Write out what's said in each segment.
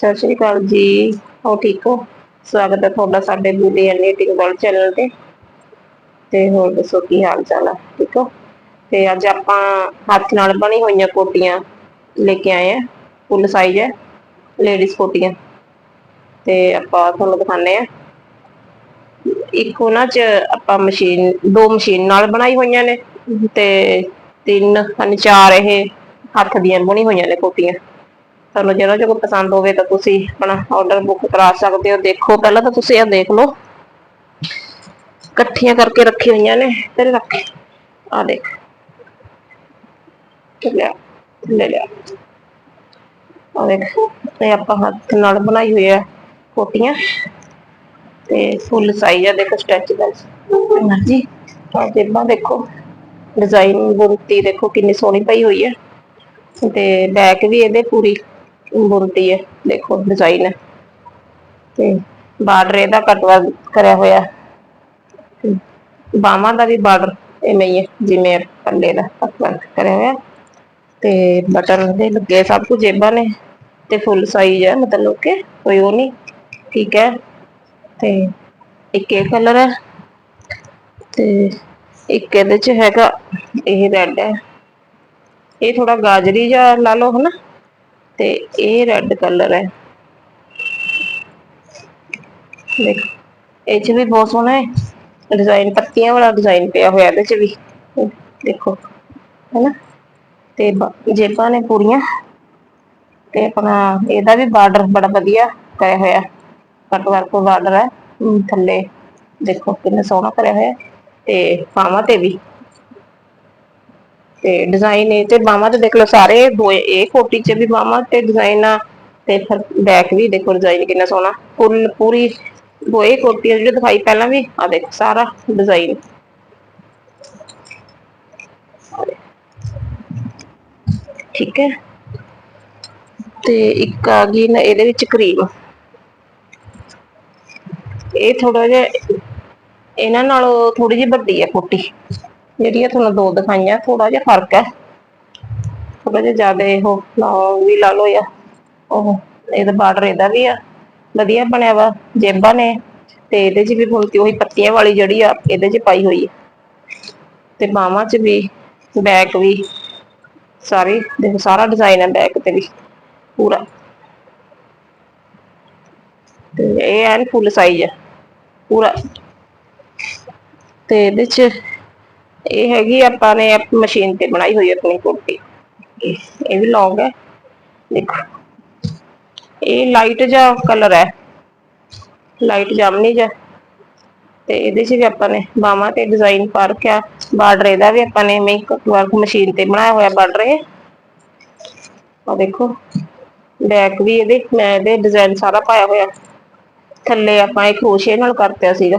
ਸਤਿ ਸ਼੍ਰੀ ਅਕਾਲ ਜੀ। ਹੋ ਠੀਕ ਹੋ? ਸਵਾਗਤ ਹੈ ਤੁਹਾਡਾ ਸਾਡੇ ਬੂਟੀ ਐਂਡ ਨੀਟਿੰਗ ਚੈਨਲ ਤੇ। ਤੇ ਹੋਰ ਦੱਸੋ ਕੀ ਹਾਲ ਚਾਲ ਹੈ ਠੀਕ ਹੋ? ਤੇ ਅੱਜ ਆਪਾਂ ਹੱਥ ਨਾਲ ਬਣੀ ਹੋਈਆਂ ਕੋਟੀਆਂ ਲੈ ਕੇ ਆਏ ਆ। ਫੁੱਲ ਸਾਈਜ਼ ਹੈ ਲੇਡੀਜ਼ ਕੋਟੀਆਂ। ਤੇ ਆਪਾਂ ਤੁਹਾਨੂੰ ਦਿਖਾਣੇ ਆ ਇੱਕ ਉਹਨਾਂ ਚ ਆਪਾਂ ਮਸ਼ੀਨ, ਦੋ ਮਸ਼ੀਨ ਨਾਲ ਬਣਾਈ ਹੋਈਆਂ ਨੇ। ਤੇ ਤਿੰਨ ਹਨ ਚਾਰ ਇਹ ਹੱਥ ਦੀਆਂ ਬਣੀ ਹੋਈਆਂ ਨੇ ਕੋਟੀਆਂ। ਤੁਹਾਨੂੰ ਜਿਹੜਾ ਜੋ ਪਸੰਦ ਹੋਵੇ ਤਾਂ ਤੁਸੀਂ ਆਪਣਾ ਆਰਡਰ ਬੁੱਕ ਕਰਾ ਸਕਦੇ ਹੋ। ਦੇਖੋ, ਪਹਿਲਾਂ ਤਾਂ ਤੁਸੀਂ ਇਹ ਦੇਖ ਲਓ। ਇਕੱਠੀਆਂ ਕਰਕੇ ਰੱਖੀ ਹੋਈਆਂ ਨੇ ਤੇ ਰੱਖ। ਆ ਦੇਖ। ਲੈ ਲੈ ਲਿਆ। ਆ ਦੇਖ, ਇਹ ਆਪਾਂ ਹੱਥ ਨਾਲ ਬਣਾਈ ਹੋਈ ਹੈ ਕੋਟੀਆਂ। ਤੇ ਫੁੱਲ ਸਾਈਜ਼ ਆ, ਦੇਖੋ ਸਟ੍ਰੈਚੇਬਲ ਮਰਜ਼ੀ ਆ ਜੇਬਾਂ ਦੇਖੋ। ਡਿਜ਼ਾਈਨ ਬੁਣਤੀ ਦੇਖੋ, ਕਿੰਨੀ ਸੋਹਣੀ ਪਈ ਹੋਈ ਹੈ। ਤੇ ਬੈਕ ਵੀ ਇਹਦੇ ਪੂਰੀ। ਬੁਣਤੀ ਹੈ, ਦੇਖੋ ਡਿਜ਼ਾਈਨ ਤੇ ਬਾਰਡਰ ਇਹਦਾ ਕਟਵਾ, ਕਰਿਆ ਹੋਇਆ। ਬਾਹਾਂ ਦਾ ਵੀ ਬਾਰਡਰ ਐਵੇਂ ਹੀ ਹੈ, ਜਿਵੇਂ ਪੱਲੇ ਦਾ ਕਟਵਾ ਕਰਿਆ ਹੋਇਆ। ਤੇ ਬਟਨ ਦੇ ਲੱਗੇ ਸਭ ਕੁਝ ਜੇਬਾਂ ਨੇ, ਤੇ ਫੁੱਲ ਸਾਈਜ਼ ਹੈ, ਮਤਲਬ ਕਿ ਕੋਈ ਉਹ ਨਹੀਂ, ਠੀਕ ਹੈ। ਤੇ ਇੱਕ ਇਹ ਕਲਰ ਹੈ, ਤੇ ਇੱਕ ਇਹਦੇ ਚ ਹੈਗਾ ਇਹ ਰੈੱਡ ਹੈ। ਇਹ ਥੋੜਾ ਗਾਜਰੀ ਜਿਹਾ ਲਾ ਲਓ, ਹਨਾ। ਤੇ ਇਹ ਰੈੱਡ ਕਲਰ ਹੈ। ਦੇਖ, ਇਹ ਚ ਵੀ ਬਹੁਤ ਸੋਹਣਾ ਹੈ। ਡਿਜ਼ਾਈਨ ਪੱਤੀਆਂ ਵਾਲਾ ਡਿਜ਼ਾਈਨ ਪਿਆ ਹੋਇਆ ਇਹਦੇ ਚ ਵੀ। ਦੇਖੋ, ਹੈਨਾ? ਤੇ ਜੇਬਾਂ ਨੇ ਪੂਰੀਆਂ। ਤੇ ਆਪਣਾ ਇਹਦਾ ਵੀ ਬਾਰਡਰ ਬੜਾ ਵਧੀਆ ਕਰਿਆ ਹੋਇਆ। ਕੱਟ ਵਰਕ ਬਾਰਡਰ ਹੈ। ਥੱਲੇ ਦੇਖੋ ਕਿੰਨਾ ਸੋਹਣਾ ਕਰਿਆ ਹੋਇਆ। ਤੇ ਪਾਵਾਂ ਤੇ ਵੀ। ਤੇ ਡਿਜ਼ਾਈਨ ਇਹ ਤੇ ਬਾਹਾਂ ਤੇ ਦੇਖ ਲਓ ਸਾਰੇ ਦੋ ਇਹ ਕੋਟੀ ਚ ਵੀ ਬਾਹਾਂ ਤੇ ਡਿਜ਼ਾਈਨ ਆ ਤੇ ਫਿਰ ਬੈਕ ਵੀ ਦੇਖੋ ਡਿਜ਼ਾਈਨ ਕਿੰਨਾ ਸੋਹਣਾ। ਫੁੱਲ, ਪੂਰੀ ਦੋਏ ਕੋਟੀਆਂ ਜਿਹੜੇ ਦਿਖਾਈ ਪਹਿਲਾਂ ਵੀ ਆ ਦੇਖੋ, ਸਾਰਾ ਡਿਜ਼ਾਈਨ ਠੀਕ ਹੈ। ਤੇ ਇੱਕ ਆ ਗਈ ਨਾ, ਇਹਦੇ ਵਿੱਚ ਕਰੀਮ ਇਹ ਥੋੜਾ ਜਿਹਾ, ਇਹਨਾਂ ਨਾਲੋਂ ਥੋੜੀ ਜਿਹੀ ਵੱਡੀ ਹੈ ਕੋਟੀ। ਜਿਹੜੀਆਂ ਤੁਹਾਨੂੰ ਦੋ ਦਿਖਾਈਆਂ ਥੋੜਾ ਜਿਹਾ ਫ਼ਰਕ ਹੈ। ਥੋੜਾ ਜਿਹਾ ਜ਼ਿਆਦਾ ਉਹ ਵੀ ਲਾ ਲਓ ਜਾਂ ਉਹ ਇਹਦਾ ਬਾਰਡਰ ਇਹਦਾ ਵੀ ਆ। ਵਧੀਆ ਬਣਿਆ ਵਾ, ਜੇਬਾਂ ਨੇ। ਤੇ ਇਹਦੇ 'ਚ ਵੀ ਬੁਣਤੀ ਉਹੀ ਪੱਤੀਆਂ ਵਾਲੀ ਜਿਹੜੀ ਆ, ਇਹਦੇ 'ਚ ਪਾਈ ਹੋਈ ਹੈ ਤੇ ਬਾਹਾਂ 'ਚ ਵੀ, ਬੈਕ ਵੀ, ਸਾਰੀ, ਦੇਖੋ ਸਾਰਾ ਡਿਜ਼ਾਈਨ ਹੈ ਬੈਕ ਤੇ ਵੀ, ਪੂਰਾ। ਤੇ ਇਹ ਐਨ ਫੁੱਲ ਸਾਈਜ਼ ਹੈ ਪੂਰਾ। ਤੇ ਇਹਦੇ 'ਚ ਇਹ ਹੈਗੀ ਆਪਾਂ ਨੇ ਮਸ਼ੀਨ ਤੇ ਬਣਾਈ ਹੋਈ ਆਪਣੀ ਕੋਟੀ ਇਹ ਵੀ ਲੌਂਗ ਹੈ। ਦੇਖੋ। ਇਹ ਲਾਈਟ ਜਿਹਾ ਕਲਰ ਹੈ। ਲਾਈਟ ਜਾਮਨੀ ਜਿਹਾ। ਤੇ ਇਹਦੇ 'ਚ ਵੀ ਆਪਾਂ ਨੇ ਬਾਹਾਂ ਤੇ ਡਿਜ਼ਾਈਨ ਪਾ ਰੱਖਿਆ। ਬਾਰਡਰ ਇਹਦਾ ਵੀ ਆਪਾਂ ਨੇ ਮੇਕਅਪ ਵਰਕ ਮਸ਼ੀਨ ਤੇ ਬਣਾਇਆ ਹੋਇਆ ਬਾਰਡਰ ਇਹ। ਆ ਦੇਖੋ। ਬੈਕ ਵੀ ਇਹਦੇ, ਮੈਂ ਇਹਦੇ ਡਿਜ਼ਾਈਨ ਸਾਰਾ ਪਾਇਆ ਹੋਇਆ। ਥੱਲੇ ਆਪਾਂ ਇਹ ਖਰੋਸ਼ੇ ਨਾਲ ਕਰਤਿਆ ਸੀਗਾ।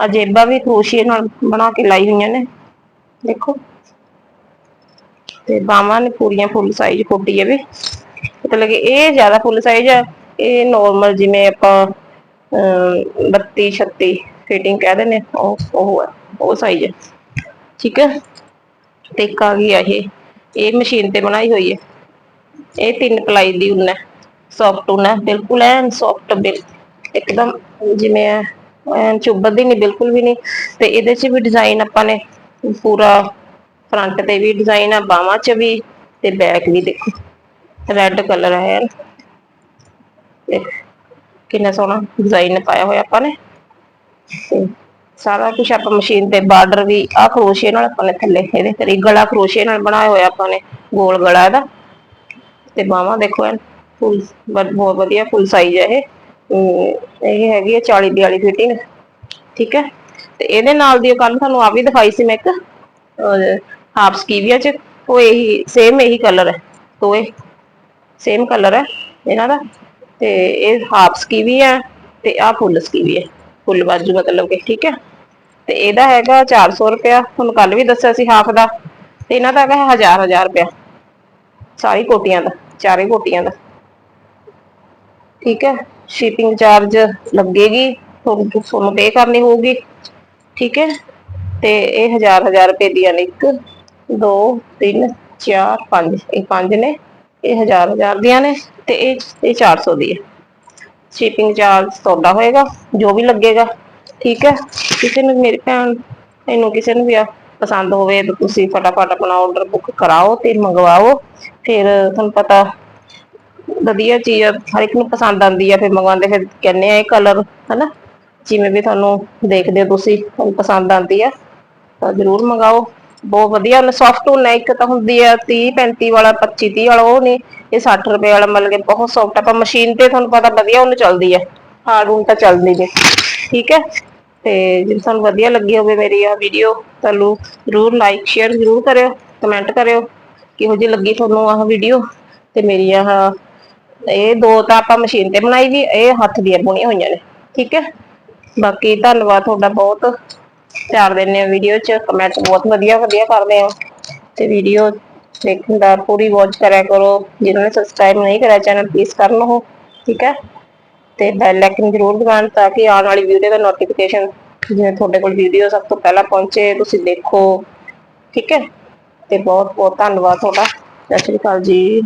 ਆ ਜੇਬਾਂ ਵੀ ਖਰੋਸ਼ੇ ਨਾਲ ਬਣਾ ਕੇ ਲਾਈ ਹੋਈਆਂ ਨੇ। ਦੇਖੋ। ਤੇ ਬਾਹਾਂ ਨੇ ਪੂਰੀਆਂ ਫੁੱਲ ਸਾਈਜ਼ ਕੋਟੀ ਇਹ ਵੀ। ਮਤਲਬ ਕਿ ਇਹ ਜ਼ਿਆਦਾ ਫੁੱਲ ਸਾਈਜ਼ ਹੈ ਇਹ ਨਾਰਮਲ ਜਿਵੇਂ ਆਪਾਂ 32 36 ਫਿਟਿੰਗ ਕਹਿ ਦਿੰਦੇ ਉਹ ਉਹ ਹੈ ਉਹ ਸਾਈਜ਼ ਹੈ ਠੀਕ ਹੈ ਤੇ ਇੱਕ ਆ ਗਈ ਆ ਇਹ। ਇਹ ਮਸ਼ੀਨ ਤੇ ਬਣਾਈ ਹੋਈ ਹੈ ਇਹ ਤਿੰਨ ਪਲਾਈ ਦੀ ਉੱਨ ਹੈ ਸੌਫਟ ਉੱਨ ਹੈ ਬਿਲਕੁਲ ਐਨ ਸੌਫਟ ਇੱਕਦਮ ਜਿਵੇਂ ਚੁੱਭਦੀ ਨਹੀਂ ਬਿਲਕੁਲ ਵੀ ਨਹੀਂ ਤੇ ਇਹਦੇ 'ਚ ਵੀ ਡਿਜ਼ਾਈਨ ਆਪਾਂ ਨੇ ਪੂਰਾ ਫਰੰਟ ਤੇ ਵੀ ਡਿਜ਼ਾਈਨ ਆ, ਬਾਹਾਂ 'ਚ ਵੀ ਤੇ ਬੈਕ ਵੀ ਦੇਖੋ। ਰੈੱਡ ਕਲਰ ਹੈ ਕਿੰਨਾ ਸੋਹਣਾ ਡਿਜ਼ਾਈਨ ਪਾਇਆ ਹੋਇਆ ਆਪਾਂ ਨੇ। ਤੇ ਸਾਰਾ ਕੁਝ ਆਪਾਂ ਮਸ਼ੀਨ ਤੇ ਬਾਰਡਰ ਵੀ ਆ ਖਰੋਸ਼ੇ ਨਾਲ ਆਪਾਂ ਨੇ ਥੱਲੇ, ਇਹਦੇ ਤੇ ਗਲਾ ਖਰੋਸ਼ੇ ਨਾਲ ਬਣਾਇਆ ਹੋਇਆ ਆਪਾਂ ਨੇ, ਗੋਲ ਗਲਾ ਇਹਦਾ। ਤੇ ਬਾਹਾਂ ਦੇਖੋ ਐਨ, ਫੁੱਲ ਬਹੁਤ ਵਧੀਆ ਫੁੱਲ ਸਾਈਜ਼ ਹੈ ਇਹ। ਇਹ ਹੈਗੀ ਹੈ 40 42 ਫਿਟਿੰਗ ਠੀਕ ਹੈ? ਤੇ ਇਹਦੇ ਨਾਲ ਦੀ ਕੱਲ ਤੁਹਾਨੂੰ ਆ ਵੀ ਦਿਖਾਈ ਸੀ ਮੈਂ ਇੱਕ ਹਾਫ ਸਕੀਵੀਆ ਚ, ਉਹ ਇਹੀ ਸੇਮ ਇਹੀ ਕਲਰ ਹੈ ਤੋਏ ਸੇਮ ਕਲਰ ਹੈ ਇਹਨਾਂ ਦਾ, ਤੇ ਇਹ ਹਾਫ ਸਕੀਵੀ ਹੈ ਤੇ ਆ ਫੁੱਲ ਸਕੀਵੀ ਹੈ ਫੁੱਲ ਬਾਜੂ ਮਤਲਬ ਕਿ, ਠੀਕ ਹੈ? ਤੇ ਇਹਦਾ ਹੈਗਾ 400 ਰੁਪਿਆ ਤੁਹਾਨੂੰ ਕੱਲ ਵੀ ਦੱਸਿਆ ਸੀ ਹਾਫ ਦਾ, ਤੇ ਇਹਨਾਂ ਦਾ ਹੈਗਾ 1000 1000 ਰੁਪਿਆ ਸਾਰੀ ਕੋਟੀਆਂ ਦਾ, ਚਾਰੇ ਕੋਟੀਆਂ ਦਾ, ਠੀਕ ਹੈ? ਸ਼ਿਪਿੰਗ ਚਾਰਜ ਲੱਗੇਗੀ, ਤੁਹਾਨੂੰ ਤੁਹਾਨੂੰ ਪੇ ਕਰਨੀ ਹੋਊਗੀ। ਠੀਕ ਹੈ? ਤੇ ਇਹ 1000 1000 ਰੁਪਏ ਦੀਆਂ ਨੇ 1 2 3 ਚਾਰ, ਪੰਜ। ਇਹ ਪੰਜ ਨੇ, ਇਹ ਹਜ਼ਾਰ ਹਜ਼ਾਰ ਦੀਆਂ ਨੇ ਤੇ ਇਹ ਇਹ 400 ਦੀ ਹੈ। ਸ਼ਿਪਿੰਗ ਚਾਰਜ ਤੁਹਾਡਾ ਹੋਏਗਾ, ਜੋ ਵੀ ਲੱਗੇਗਾ। ਠੀਕ ਹੈ? ਕਿਸੇ ਨੂੰ ਮੇਰੀ ਭੈਣ, ਇਹਨੂੰ ਕਿਸੇ ਨੂੰ ਵੀ ਆ ਪਸੰਦ ਹੋਵੇ ਤਾਂ ਤੁਸੀਂ ਫਟਾਫਟ ਆਪਣਾ ਆਰਡਰ ਬੁੱਕ ਕਰਾਓ ਤੇ ਮੰਗਵਾਓ। ਫਿਰ ਤੁਹਾਨੂੰ ਪਤਾ ਵਧੀਆ ਚੀਜ਼ ਆ, ਹਰ ਇੱਕ ਨੂੰ ਪਸੰਦ ਆਉਂਦੀ ਆ ਫਿਰ ਮੰਗਵਾਉਂਦੇ ਫਿਰ ਕਹਿੰਦੇ ਆ ਇਹ ਕਲਰ ਹਨਾ? ਜਿਵੇਂ ਵੀ ਤੁਹਾਨੂੰ ਦੇਖਦੇ ਹੋ ਤੁਸੀਂ ਤੁਹਾਨੂੰ ਪਸੰਦ ਆਉਂਦੀ ਆ ਤਾਂ ਜ਼ਰੂਰ ਮੰਗਾਓ ਬਹੁਤ ਵਧੀਆ ਉਹਨੇ ਸੌਫਟ ਉਨ ਇੱਕ ਤਾਂ ਹੁੰਦੀ ਆ 30 35 ਵਾਲਾ 25 30 ਵਾਲਾ ਉਹ ਨਹੀਂ ਇਹ 60 ਰੁਪਏ ਵਾਲਾ ਮਤਲਬ ਕਿ ਬਹੁਤ ਸੌਫਟ ਆ ਮਸ਼ੀਨ ਤੇ ਤੁਹਾਨੂੰ ਪਤਾ ਵਧੀਆ ਉਹਨੂੰ ਚੱਲਦੀ ਹੈ ਹਾਰਡ ਉਨ ਤਾਂ ਚੱਲਦੀ ਨਹੀਂ ਠੀਕ ਹੈ ਤੇ ਜੇ ਤੁਹਾਨੂੰ ਵਧੀਆ ਲੱਗੀ ਹੋਵੇ ਮੇਰੀ ਆ ਵੀਡੀਓ ਤੁਹਾਨੂੰ ਜ਼ਰੂਰ ਲਾਈਕ ਸ਼ੇਅਰ ਜ਼ਰੂਰ ਕਰਿਓ ਕਮੈਂਟ ਕਰਿਓ ਕਿਹੋ ਜਿਹੀ ਲੱਗੀ ਤੁਹਾਨੂੰ ਆਹ ਵੀਡੀਓ ਤੇ ਮੇਰੀ ਆਹ ਇਹ ਦੋ ਤਾਂ ਆਪਾਂ ਮਸ਼ੀਨ ਤੇ ਬਣਾਈ ਵੀ, ਇਹ ਹੱਥ ਦੀਆਂ ਬੁਣੀਆਂ ਹੋਈਆਂ ਨੇ, ਠੀਕ ਹੈ? ਬਾਕੀ ਧੰਨਵਾਦ ਤੁਹਾਡਾ ਬਹੁਤ। ਪਿਆਰ ਦਿੰਦੇ ਹੋ ਵੀਡੀਓ 'ਚ ਕਮੈਂਟ ਬਹੁਤ ਵਧੀਆ ਵਧੀਆ ਕਰਦੇ ਹੋ। ਤੇ ਵੀਡੀਓ ਦੇਖਣ ਦਾ ਪੂਰੀ ਵਾਚ ਕਰਿਆ ਕਰੋ। ਜਿਨ੍ਹਾਂ ਨੇ ਸਬਸਕ੍ਰਾਈਬ ਨਹੀਂ ਕਰਿਆ, ਚੈਨਲ ਪਲੀਜ਼ ਕਰ ਲਓ ਠੀਕ ਹੈ? ਤੇ ਬੈਲ ਆਈਕਨ ਜ਼ਰੂਰ ਦਬਾਉਣ ਤਾਂ ਕਿ ਆਉਣ ਵਾਲੀ ਵੀਡੀਓ ਦਾ ਨੋਟੀਫਿਕੇਸ਼ਨ ਜਿਵੇਂ ਤੁਹਾਡੇ ਕੋਲ ਵੀਡੀਓ ਸਭ ਤੋਂ ਪਹਿਲਾਂ ਪਹੁੰਚੇ, ਤੁਸੀਂ ਦੇਖੋ, ਠੀਕ ਹੈ? ਤੇ ਬਹੁਤ ਬਹੁਤ ਧੰਨਵਾਦ ਤੁਹਾਡਾ। ਸਤਿ ਸ਼੍ਰੀ ਅਕਾਲ ਜੀ।